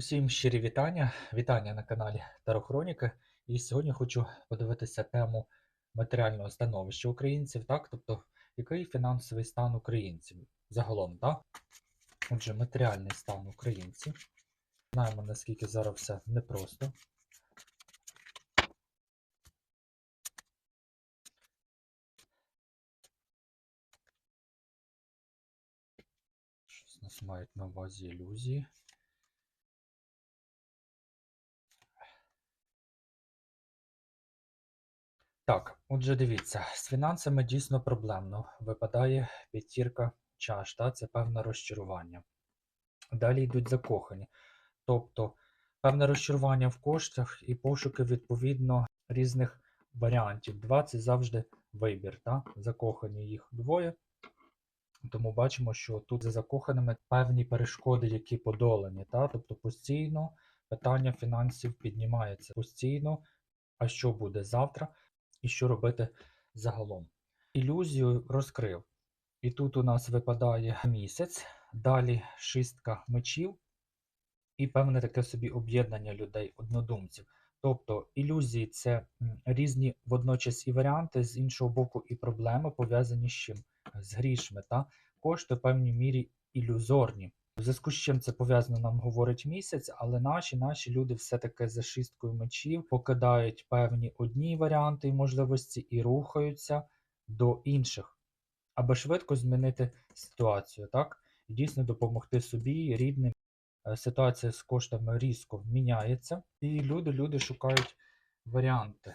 Усім щирі вітання, вітання на каналі Тарохроніки. І сьогодні хочу подивитися тему матеріального становища українців, так? Тобто, який фінансовий стан українців загалом, так? Отже, матеріальний стан українців. Знаємо, наскільки зараз все непросто. Щось нас мають на увазі ілюзії. Так, отже, дивіться, з фінансами дійсно проблемно. Випадає п'ятірка чаш, та? це певне розчарування. Далі йдуть закохані. Тобто певне розчарування в коштах і пошуки відповідно різних варіантів. Два це завжди вибір. Та? Закохані їх двоє. Тому бачимо, що тут за закоханими певні перешкоди, які подолані. Та? Тобто постійно питання фінансів піднімається. Постійно, а що буде завтра? І що робити загалом. Ілюзію розкрив. І тут у нас випадає місяць, далі шістка мечів і певне таке собі об'єднання людей, однодумців. Тобто ілюзії це різні водночас і варіанти, з іншого боку, і проблеми пов'язані з чим? З грішми. Та? Кошти в певній мірі ілюзорні. В зв'язку з чим це пов'язано, нам говорить місяць, але наші наші люди все-таки за шісткою мечів покидають певні одні варіанти і можливості і рухаються до інших, аби швидко змінити ситуацію, так? І дійсно допомогти собі, рідним. Е, ситуація з коштами різко міняється, і люди люди шукають варіанти.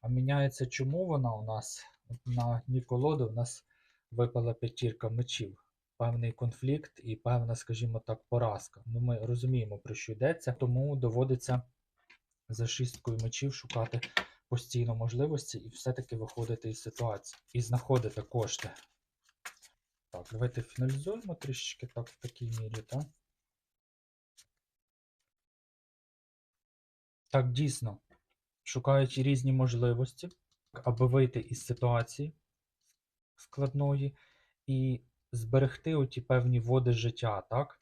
А міняється чому вона у нас на дні колоди у нас випала п'ятірка мечів певний конфлікт і певна, скажімо так, поразка. Ну, Ми розуміємо, про що йдеться, тому доводиться за шісткою мечів шукати постійно можливості і все-таки виходити із ситуації і знаходити кошти. Так, давайте фіналізуємо трішечки так в такій мірі, так? Так, дійсно, шукають різні можливості, аби вийти із ситуації складної і зберегти оті певні води життя, так?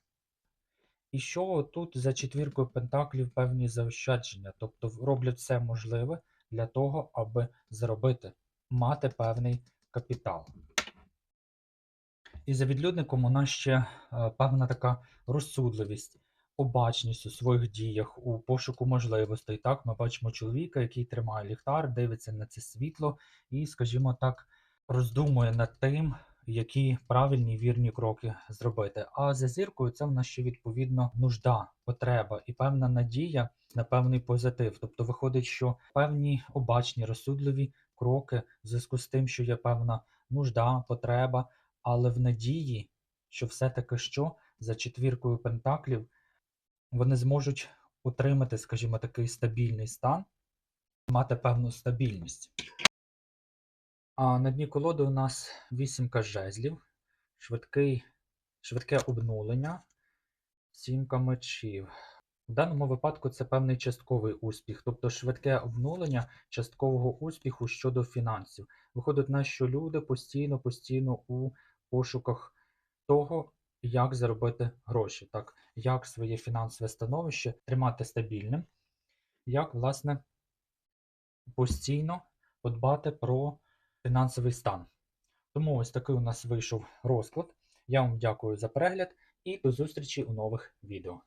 І що тут за четвіркою пентаклів певні заощадження, тобто роблять все можливе для того, аби заробити, мати певний капітал. І за відлюдником у нас ще е, певна така розсудливість, обачність у своїх діях, у пошуку можливостей. Так, Ми бачимо чоловіка, який тримає ліхтар, дивиться на це світло і, скажімо так, роздумує над тим, які правильні вірні кроки зробити. А за зіркою це в нас ще відповідно нужда, потреба і певна надія на певний позитив. Тобто виходить, що певні обачні, розсудливі кроки в зв'язку з тим, що є певна нужда, потреба, але в надії, що все-таки що за четвіркою пентаклів вони зможуть утримати, скажімо, такий стабільний стан, мати певну стабільність. А на дні колоди у нас вісімка жезлів, швидкий, швидке обнулення, сімка мечів. В даному випадку це певний частковий успіх, тобто швидке обнулення часткового успіху щодо фінансів. Виходить на що люди постійно постійно у пошуках того, як заробити гроші, так, як своє фінансове становище тримати стабільним, як, власне, постійно подбати про фінансовий стан. Тому ось такий у нас вийшов розклад. Я вам дякую за перегляд і до зустрічі у нових відео.